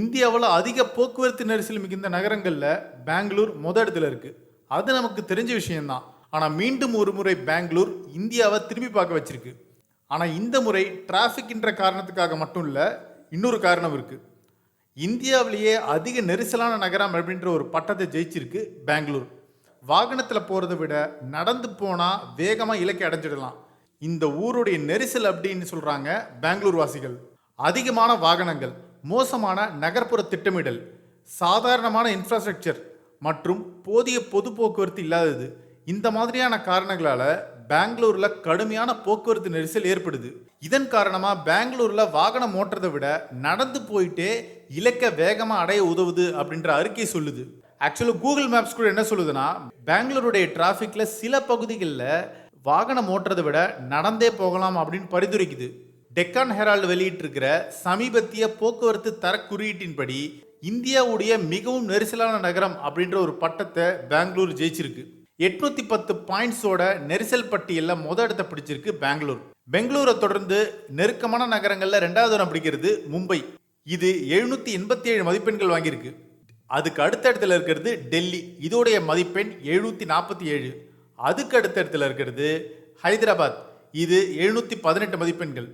இந்தியாவில் அதிக போக்குவரத்து நெரிசல் மிகுந்த நகரங்களில் பெங்களூர் முத இடத்துல இருக்கு. அது நமக்கு தெரிஞ்ச விஷயம்தான். ஆனால் மீண்டும் ஒரு முறை பெங்களூர் இந்தியாவை திரும்பி பார்க்க வச்சிருக்கு. ஆனால் இந்த முறை டிராஃபிக்ன்ற காரணத்துக்காக மட்டும் இல்லை இன்னொரு காரணம் இருக்கு. இந்தியாவிலேயே அதிக நெரிசலான நகரம் அப்படின்ற ஒரு பட்டத்தை ஜெயிச்சிருக்கு பெங்களூர். வாகனத்தில் போகிறத விட நடந்து போனால் வேகமாக இலக்கை அடைஞ்சிடலாம். இந்த ஊருடைய நெரிசல் அப்படின்னு சொல்கிறாங்க பெங்களூர் வாசிகள். அதிகமான வாகனங்கள் மோசமான நகர்ப்புற திட்டமிடல் சாதாரணமான இன்ஃப்ராஸ்ட்ரக்சர் மற்றும் போதிய பொது போக்குவரத்து இல்லாதது. இந்த மாதிரியான காரணங்களால் பெங்களூரில் கடுமையான போக்குவரத்து நெரிசல் ஏற்படுது. இதன் காரணமாக பெங்களூரில் வாகனம் ஓட்டுறதை விட நடந்து போயிட்டே இலக்க வேகமாக அடைய உதவுது அப்படின்ற அறிக்கை சொல்லுது. ஆக்சுவலாக கூகுள் மேப்ஸ் கூட என்ன சொல்லுதுன்னா பெங்களூருடைய டிராஃபிக்கில் சில பகுதிகளில் வாகனம் ஓட்டுறதை விட நடந்தே போகலாம் அப்படின்னு பரிந்துரைக்குது. டெக்கான் ஹெரால்டு வெளியிட்டிருக்கிற சமீபத்திய போக்குவரத்து தர குறியீட்டின்படி இந்தியாவுடைய மிகவும் நெரிசலான நகரம் அப்படின்ற ஒரு பட்டத்தை பெங்களூர் ஜெயிச்சிருக்கு. எட்நூத்தி பத்து பாயிண்ட்ஸோட நெரிசல் பட்டியலில் முத இடத்தை பிடிச்சிருக்கு பெங்களூர். பெங்களூரை தொடர்ந்து நெருக்கமான நகரங்களில் ரெண்டாவது இடம் பிடிக்கிறது மும்பை. இது எழுநூத்தி எண்பத்தி ஏழு மதிப்பெண்கள் வாங்கியிருக்கு. அதுக்கு அடுத்த இடத்துல இருக்கிறது டெல்லி. இதோடைய மதிப்பெண் எழுநூத்தி நாற்பத்தி ஏழு அதுக்கு அடுத்த இடத்துல இருக்கிறது ஹைதராபாத். இது எழுநூத்தி பதினெட்டு மதிப்பெண்கள்.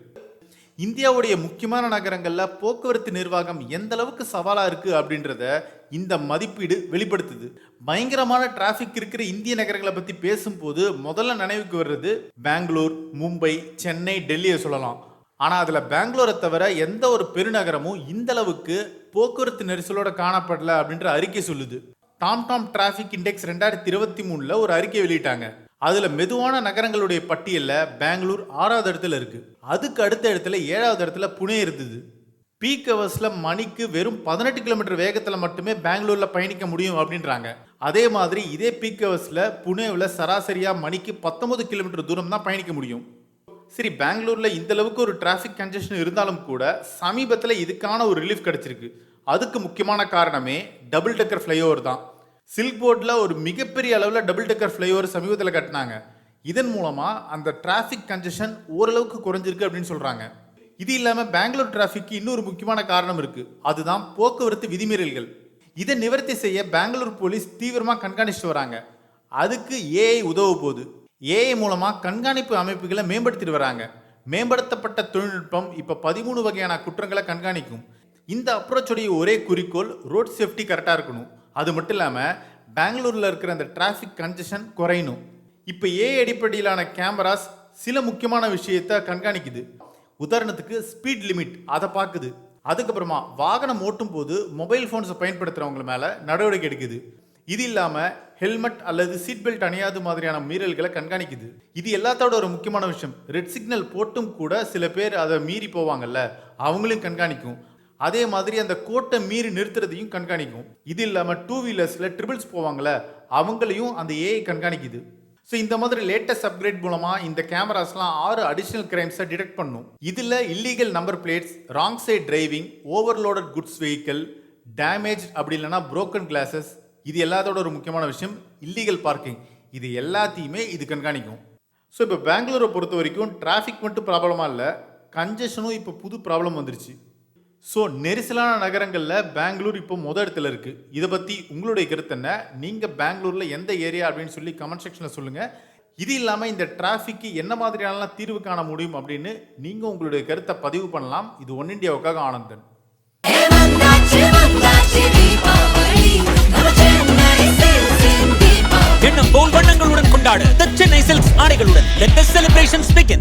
இந்தியாவுடைய முக்கியமான நகரங்களில் போக்குவரத்து நிர்வாகம் எந்த அளவுக்கு சவாலாக இருக்குது அப்படின்றத இந்த மதிப்பீடு வெளிப்படுத்துது. பயங்கரமான டிராஃபிக் இருக்கிற இந்திய நகரங்களை பற்றி பேசும்போது முதல்ல நினைவுக்கு வர்றது பெங்களூர் மும்பை சென்னை டெல்லியை சொல்லலாம். ஆனால் அதில் பெங்களூரை தவிர எந்த ஒரு பெருநகரமும் இந்த அளவுக்கு போக்குவரத்து நெரிசலோட காணப்படல அப்படின்ற அறிக்கை சொல்லுது. டாம் டாம் டிராஃபிக் இண்டெக்ஸ் ரெண்டாயிரத்தி இருபத்தி மூணில் ஒரு அறிக்கை வெளியிட்டாங்க. அதில் மெதுவான நகரங்களுடைய பட்டியலில் பெங்களூர் ஆறாவது இடத்துல இருக்குது அதுக்கு அடுத்த இடத்துல ஏழாவது இடத்துல புனே இருந்தது. பீக் ஹவர்ஸில் மணிக்கு வெறும் பதினெட்டு கிலோமீட்டர் வேகத்தில் மட்டுமே பெங்களூரில் பயணிக்க முடியும் அப்படின்றாங்க. அதே மாதிரி இதே பீக் ஹவர்ஸில் புனேவில் சராசரியாக மணிக்கு பத்தொம்பது கிலோமீட்டர் தூரம் தான் பயணிக்க முடியும். சரி பெங்களூரில் இந்த அளவுக்கு ஒரு டிராஃபிக் கன்ஜெஷன் இருந்தாலும் கூட சமீபத்தில் இதுக்கான ஒரு ரிலீஃப் கிடச்சிருக்கு. அதுக்கு முக்கியமான காரணமே டபுள் டெக்கர் ஃப்ளைஓவர் தான். சில்க் போர்டில் ஒரு மிகப்பெரிய அளவில் டபுள் டெக்கர் ஃப்ளைஓவர் சமீபத்தில் கட்டினாங்க. இதன் மூலமாக அந்த டிராஃபிக் கன்ஜெஷன் ஓரளவுக்கு குறைஞ்சிருக்கு அப்படின்னு சொல்கிறாங்க இது இல்லாமல் பெங்களூர் டிராஃபிக்கு இன்னொரு முக்கியமான காரணம் இருக்குது அதுதான் போக்குவரத்து விதிமீறல்கள். இதை நிவர்த்தி செய்ய பெங்களூர் போலீஸ் தீவிரமாக கண்காணிச்சுட்டு வராங்க. அதுக்கு ஏஐ உதவ போகுது. ஏஐ மூலமாக கண்காணிப்பு அமைப்புகளை மேம்படுத்திட்டு வராங்க. மேம்படுத்தப்பட்ட தொழில்நுட்பம் இப்போ பதிமூணு வகையான குற்றங்களை கண்காணிக்கும். இந்த அப்ரோச்சோடைய ஒரே குறிக்கோள் ரோட் சேஃப்டி கரெக்டாக இருக்கணும். அது மட்டும் இல்லாமல் பெங்களூரில் இருக்கிற அந்த டிராஃபிக் கன்ஜெஷன் குறையணும். இப்போ ஏ அடிப்படையிலான கேமராஸ் சில முக்கியமான விஷயத்த கண்காணிக்குது. உதாரணத்துக்கு ஸ்பீட் லிமிட் அதை பார்க்குது. அதுக்கப்புறமா வாகனம் ஓட்டும் போது மொபைல் ஃபோன்ஸை பயன்படுத்துகிறவங்க மேலே நடவடிக்கை எடுக்குது. இது இல்லாமல் ஹெல்மெட் அல்லது சீட் பெல்ட் அணியாது மாதிரியான மீறல்களை கண்காணிக்குது. இது எல்லாத்தோட ஒரு முக்கியமான விஷயம். ரெட் சிக்னல் போட்டும் கூட சில பேர் அதை மீறி போவாங்கல்ல அவங்களையும் கண்காணிக்கும். அதே மாதிரி அந்த கோட்டை மீறி நிறுத்துறதையும் கண்காணிக்கும். இது இல்லாமல் டூ வீலர்ஸில் ட்ரிபிள்ஸ் போவாங்கள அவங்களையும் அந்த ஏஐ கண்காணிக்குது. ஸோ இந்த மாதிரி லேட்டஸ்ட் அப்கிரேட் மூலமாக இந்த கேமராஸ்லாம் ஆறு அடிஷ்னல் கிரைம்ஸை டிடெக்ட் பண்ணும். இதில் illegal number plates wrong side driving overloaded goods vehicle damage அப்படி இல்லைன்னா ப்ரோக்கன் கிளாஸஸ் இது எல்லாத்தோட ஒரு முக்கியமான விஷயம் இல்லீகல் பார்க்கிங் இது எல்லாத்தையுமே இது கண்காணிக்கும். ஸோ இப்போ பெங்களூரை பொறுத்த வரைக்கும் டிராஃபிக் மட்டும் ப்ராப்ளமாக இல்லை கன்ஜஷனும் இப்போ புது ப்ராப்ளம் வந்துருச்சு. ஸோ நெரிசலான நகரங்களில் பெங்களூர் இப்போ மொதல் இடத்துல இருக்குது இதை பற்றி உங்களுடைய கருத்து என்ன? நீங்கள் பெங்களூரில் எந்த ஏரியா அப்படின்னு சொல்லி கமெண்ட் செக்ஷனில் சொல்லுங்கள் இது இல்லாமல் இந்த டிராஃபிக்கு என்ன மாதிரியானலாம் தீர்வு காண முடியும் அப்படின்னு நீங்கள் உங்களுடைய கருத்தை பதிவு பண்ணலாம். இது ஒன் இண்டியாவுக்காக ஆனந்தன்.